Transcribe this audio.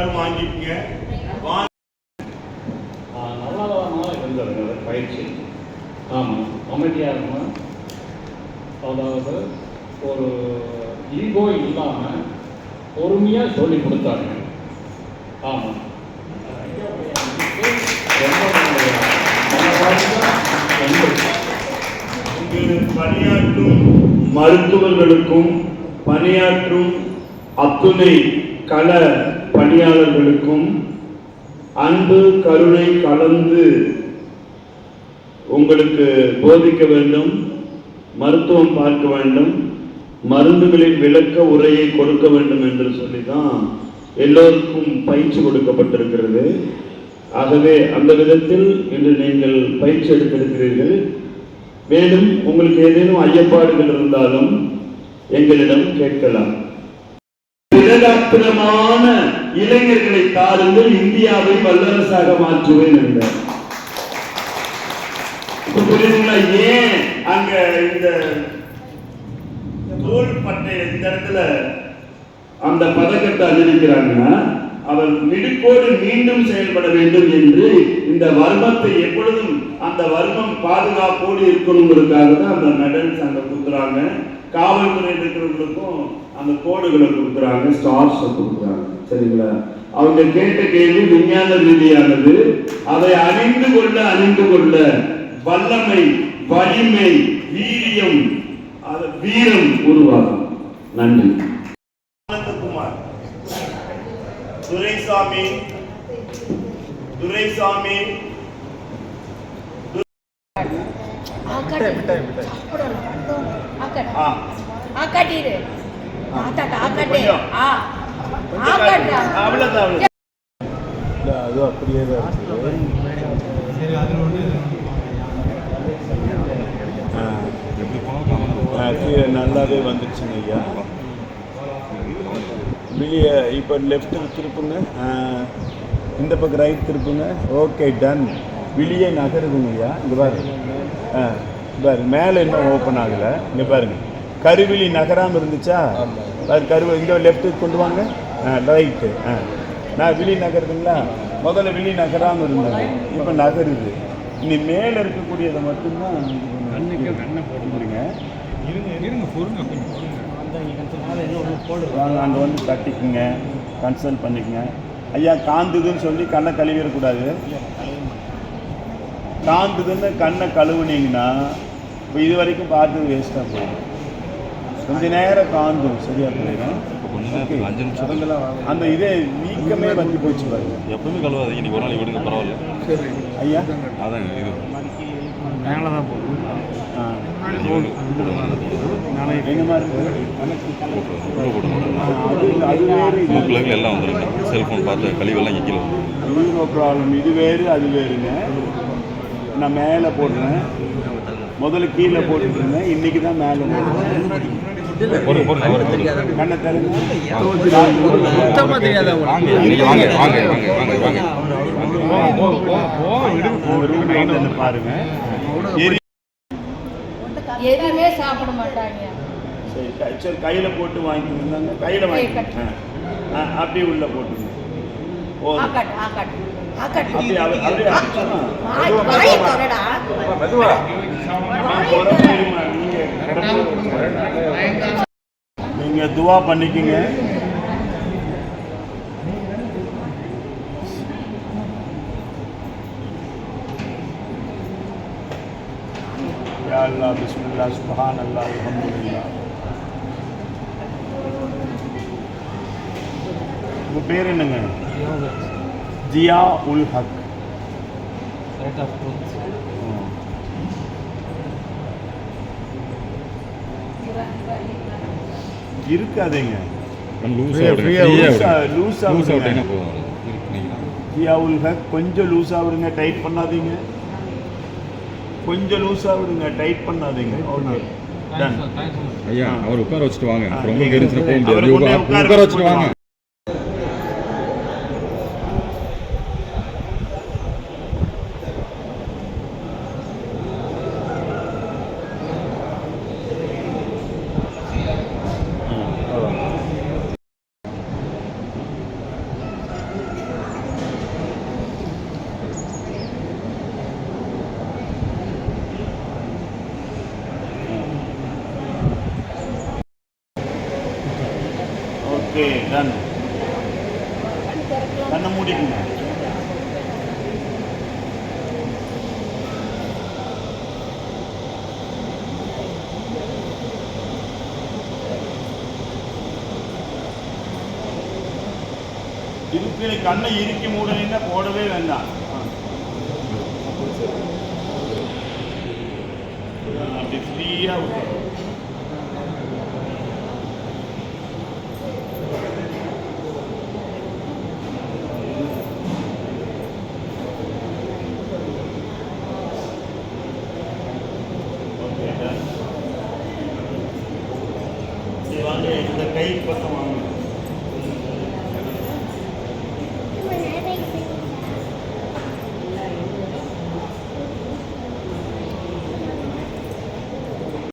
ரெண்டாலும் வாங்கிக்கோங்க. வாங்கி நல்லதாக பயிற்சி. ஆமாம் அமைதியாக இருக்கணும் அதாவது ஒரு ஈகோ இல்லாமல் பொறுமையாக சொல்லி கொடுத்தாங்க. ஆமாம் பணியாற்றும் மருத்துவர்களுக்கும் பணியாற்றும் அத்துணை கள பணியாளர்களுக்கும் அன்பு கருணை கலந்து உங்களுக்கு போதிக்க வேண்டும் மருத்துவம் பார்க்க வேண்டும் மருந்துகளின் விளக்க உரையை கொடுக்க வேண்டும் என்று சொல்லி தான் எல்லோருக்கும் பயிற்சி கொடுக்கப்பட்டிருக்கிறது. ஆகவே அந்த விதத்தில் இன்று நீங்கள் பயிற்சி எடுத்திருக்கிறீர்கள். மேலும் உங்களுக்கு ஏதேனும் ஐயப்பாடுகள் இருந்தாலும் எங்களிடம் கேட்கலாம். பிரகாத்திரமான இளைஞர்களை தாருங்கள் இந்தியாவை வல்லரசாக மாற்றுவேன் என்றார். புரியுதுங்களா? ஏன் அங்க இந்த தோல் பட்டை இந்த இடத்துல அந்த பதக்கத்தை அறிவிக்கிறாங்கன்னா அவர் மிடுக்கோடு மீண்டும் செயல்பட வேண்டும் என்று இந்த வர்மத்தை எப்பொழுதும் அந்த வர்மம் பாதுகாப்போடு இருக்கணுங்கிறதுக்காக தான் அந்த மெடல்ஸ் அங்கே கொடுக்குறாங்க காவல்துறை இருக்கிறவங்களுக்கும் அந்த கோடுகளை கொடுக்குறாங்க ஸ்டார்ஸ் கொடுக்குறாங்க. சரிங்களா? அவங்க கேட்ட கேள்வி விஞ்ஞான ரீதியானது. அதை அறிந்து கொள்ள அறிந்து கொள்ள வல்லமை வலிமை வீரியம் வீரம் உருவாகும். நன்றி ஆனந்தகுமார் துரைசாமி துரைசாமி ஆ ஆக்காட்டிரு ஆத்தாட்ட ஆக்காட்டு கொஞ்சம். ஆ ஆக்காட்டா அவ்வளவுதான் அவ்வளவு இல்லை அது அப்படியே தான் ஆ. ஆ, கீழே நல்லாவே வந்துடுச்சுங்க ஐயா. வெளியே இப்போ லெஃப்ட் திருப்புங்க. இந்த பக்கம் ரைட் திருப்புங்க. ஓகே டன் வெளியே நகருதுங்க ஐயா இங்கே பாருங்க. ஆ பாரு மேலே இன்னும் ஓப்பன் ஆகலை. இங்கே பாருங்க. கருவிழி நகராமல் இருந்துச்சா? பாரு கருவி இங்கே லெஃப்ட்டுக்கு கொண்டு வாங்க. ஆ ரைட்டு ஆ. நான் விழி நகருதுங்களா? முதல்ல விழி நகராமல் இருந்தது. இப்போ நகருது. இனி மேலே இருக்கக்கூடியதை மட்டும்தான் கண்ணுக்கு கண்ணை அங்கே வந்து தட்டிக்குங்க கன்சல்ட் பண்ணிக்கங்க. ஐயா காந்துதுன்னு சொல்லி கண்ணை கழுவிடக்கூடாது. காந்துதுன்னு கண்ணை கழுவுனீங்கன்னா இப்போ இது வரைக்கும் பார்த்தது வேஸ்ட்டாக போயிடும். கொஞ்ச நேரம் காந்தும் சரியா போயிடும். அந்த இதே வீக்கமே வந்து போச்சு பாருங்க. எப்பவுமே கழுவாதீங்க இன்னைக்கு ஒரு நாளைக்கு விடுங்க பரவாயில்ல. ஐயா? அதான் இது. நாளைக்கு என்ன மாதிரி இருக்கு? அது அது வேறு இது மூக்கில் எல்லாம் வந்துருங்க செல்ஃபோன் பார்த்து கழிவெல்லாம் நோ ப்ராப்ளம் இது வேறு அது வேறுங்க நான் மேலே போடுறேன் முதல்ல கீழே போட்டுருந்தேன் இன்னைக்கு தான் மேலே கண்ணை தருங்க வாங்க நீங்க வாங்க வாங்க வாங்க வாங்க வாங்க உங்க ரூம் வந்து பாருங்க எரி எதுவுமே சாப்பிட மாட்டாங்க. சரி கை- சரி கையில் போட்டு வாங்கிக்கோங்க. கையில் வாங்கிக்கோங்க. ஆ, ஆ, அப்படியே உள்ள போட்டுருங்க ஓ அப்படி அப்படி அப்படியே அடிச்சோன்னா வாய் வாயை திறடா நீங்க துவா பண்ணிக்கங்க. யா அல்லாஹ் பிஸ்மில்லாஹ் சுப்ஹான் அல்லாஹ் அல்ஹம்துலில்லாஹ். உங்க பேர் என்னங்க? ஜியா உல் ஹக். இருக்காதீங்க. லூஸா ஜியா உல் ஹக் கொஞ்சம் லூஸா விடுங்க டைட் பண்ணாதீங்க. கொஞ்சம் லூஸா விடுங்க டைட் பண்ணாதீங்க. ஓகே ஐயா அவர் உட்கார வச்சுட்டு வாங்க. ரொம்ப உட்கார வச்சுட்டு வாங்க. ஓகே டன் கண்ணை மூடிக்குங்க. இருக்கிற கண்ணை இறுக்கி மூடலைன்னா போடவே வேண்டாம். அப்படி ஃப்ரீயாக வந்து இந்த கை பக்கம் வாங்க